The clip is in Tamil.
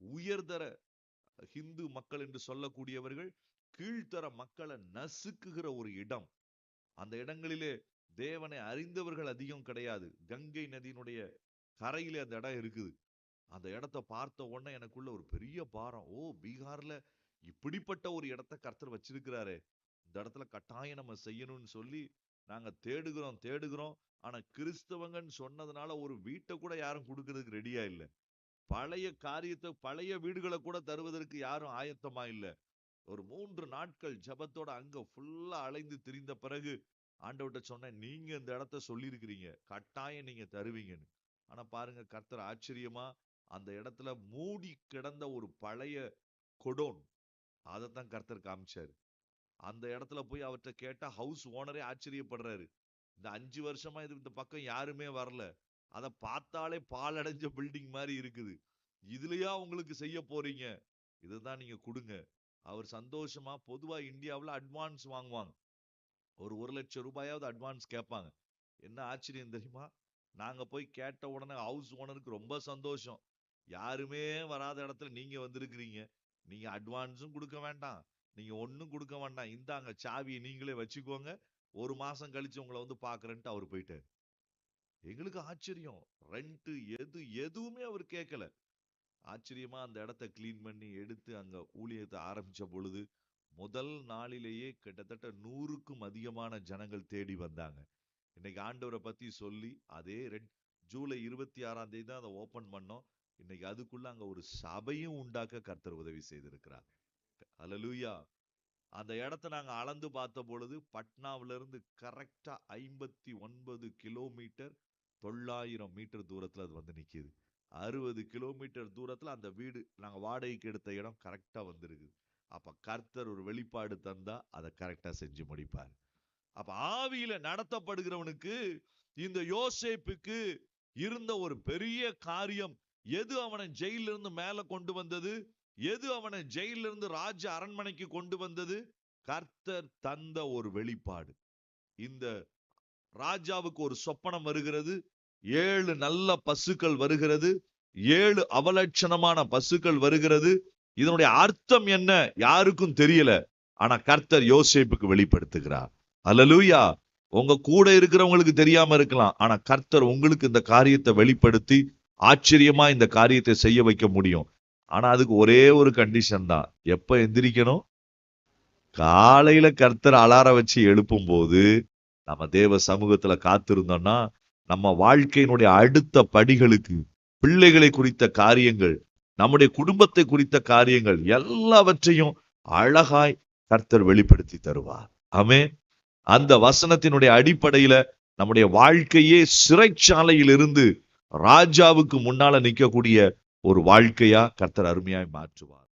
உயர்தர ஹிந்து மக்கள் என்று சொல்லக்கூடியவர்கள் கீழ்த்தர மக்களை நசுக்குகிற ஒரு இடம். அந்த இடங்களிலே தேவனை அறிந்தவர்கள் அதிகம் கிடையாது. கங்கை நதியினுடைய கரையிலே அந்த இடம் இருக்குது. அந்த இடத்த பார்த்த உடனே எனக்குள்ள ஒரு பெரிய பாரம். ஓ பீகார்ல இப்படிப்பட்ட ஒரு இடத்த கர்த்தர் வச்சிருக்கிறாரே. இந்த இடத்துல கட்டாயம் நம்ம செய்யணும்னு சொல்லி நாங்க தேடுகிறோம் தேடுகிறோம். ஆனா கிறிஸ்தவங்கன்னு சொன்னதுனால ஒரு வீட்டை கூட யாரும் கொடுக்கறதுக்கு ரெடியா இல்ல. பழைய காரியத்தை பழைய வீடுகளை கூட தருவதற்கு யாரும் ஆயத்தமா இல்ல. ஒரு மூன்று நாட்கள் ஜெபத்தோட அங்க ஃபுல்லா அலைந்து திரிந்த பிறகு ஆண்டவர்கிட்ட சொன்ன நீங்க இந்த இடத்த சொல்லியிருக்கிறீங்க. கட்டாயம் நீங்க தருவீங்கன்னு. ஆனா பாருங்க கர்த்தர் ஆச்சரியமா அந்த இடத்துல மூடி கிடந்த ஒரு பழைய கொடோன் அதைத்தான் கர்த்தர் காமிச்சாரு. அந்த இடத்துல போய் அவர்கிட்ட கேட்டா ஹவுஸ் ஓனரே ஆச்சரியப்படுறாரு. இந்த அஞ்சு வருஷமா இது இந்த பக்கம் யாருமே வரல. அதை பார்த்தாலே பாலடைஞ்ச பில்டிங் மாதிரி இருக்குது. இதுலயா உங்களுக்கு செய்ய போறீங்க? இதுதான் நீங்க கொடுங்க. அவர் சந்தோஷமா பொதுவா இந்தியாவுல அட்வான்ஸ் வாங்குவாங்க. ஒரு ஒரு லட்சம் ரூபாயாவது அட்வான்ஸ் கேட்பாங்க. என்ன ஆச்சரியம் தெரியுமா? நாங்க போய் கேட்ட உடனே ஹவுஸ் ஓனருக்கு ரொம்ப சந்தோஷம். யாருமே வராத இடத்துல நீங்க வந்திருக்கிறீங்க. நீங்க அட்வான்ஸும் கொடுக்க வேண்டாம். நீங்க ஒண்ணும் கொடுக்க வேண்டாம். இந்தாங்க சாவியை நீங்களே வச்சுக்கோங்க. ஒரு மாசம் கழிச்சு உங்களை வந்து பாக்குறேன்ட்டு அவர் போயிட்டாரு. எங்களுக்கு ஆச்சரியம். ரெண்ட் எது எதுவுமே அவர் கேட்கல ஆச்சரியமா அந்த இடத்த கிளீன் பண்ணி எடுத்து அங்க ஊழியத்தை ஆரம்பிச்ச பொழுது முதல் நாளிலேயே கிட்டத்தட்ட நூறுக்கும் அதிகமான ஜனங்கள் தேடி வந்தாங்க. இன்னைக்கு ஆண்டவரை பத்தி சொல்லி அதே ரெட் ஜூலை இருபத்தி ஆறாம் தேதி தான் அதை ஓபன் பண்ணோம். இன்னைக்கு அதுக்குள்ள அங்க ஒரு சபையும் உண்டாக்க கர்த்தர் உதவி செய்திருக்கிறார். அலலூயா அந்த இடத்த நாங்க அளந்து பார்த்த பொழுது பட்னாவிலிருந்து இருந்து கரெக்டா ஐம்பத்தி ஒன்பது கிலோமீட்டர் தொள்ளாயிரம் மீட்டர் தூரத்துல அது வந்து நிக்குது. அறுபது கிலோமீட்டர் தூரத்துல அந்த வீடு நாங்க வாடகைக்கு எடுத்த இடம் கரெக்டா வந்திருக்கு அப்ப கர்த்தர் ஒரு வெளிப்பாடு தந்தா அதை கரெக்டா செஞ்சு முடிப்பார். அப்ப ஆவியில் நடத்தப்படுகிறவனுக்கு இந்த யோசேப்புக்கு இருந்த ஒரு பெரிய காரியம் எது அவனை ஜெயிலிருந்து இருந்து மேல கொண்டு வந்தது? எது அவனை ஜெயிலிருந்து ராஜ அரண்மனைக்கு கொண்டு வந்தது? கர்த்தர் தந்த ஒரு வெளிப்பாடு. இந்த ராஜாவுக்கு ஒரு சொப்பனம் வருகிறது. ஏழு நல்ல பசுக்கள் வருகிறது. ஏழு அவலட்சணமான பசுக்கள் வருகிறது. இதனுடைய அர்த்தம் என்ன யாருக்கும் தெரியல. ஆனா கர்த்தர் யோசிப்புக்கு வெளிப்படுத்துகிறார். அலலூயா உங்க கூட இருக்கிறவங்களுக்கு தெரியாம இருக்கலாம். ஆனா கர்த்தர் உங்களுக்கு இந்த காரியத்தை வெளிப்படுத்தி ஆச்சரியமா இந்த காரியத்தை செய்ய வைக்க முடியும். ஆனா அதுக்கு ஒரே ஒரு கண்டிஷன் தான். எப்ப எந்திரிக்கணும்? காலையில கர்த்தர் அலார வச்சு எழுப்பும் போது நம்ம தேவ சமூகத்துல காத்திருந்தோம்னா நம்ம வாழ்க்கையினுடைய அடுத்த படிகளுக்கு பிள்ளைகளை குறித்த காரியங்கள் நம்முடைய குடும்பத்தை குறித்த காரியங்கள் எல்லாவற்றையும் அழகாய் கர்த்தர் வெளிப்படுத்தி தருவார். ஆமே அந்த வசனத்தினுடைய அடிப்படையில நம்முடைய வாழ்க்கையே சிறைச்சாலையில் இருந்து ராஜாவுக்கு முன்னால நிக்கக்கூடிய ஒரு வாழ்க்கையா கர்த்தர் அருமையாய் மாற்றுவார்.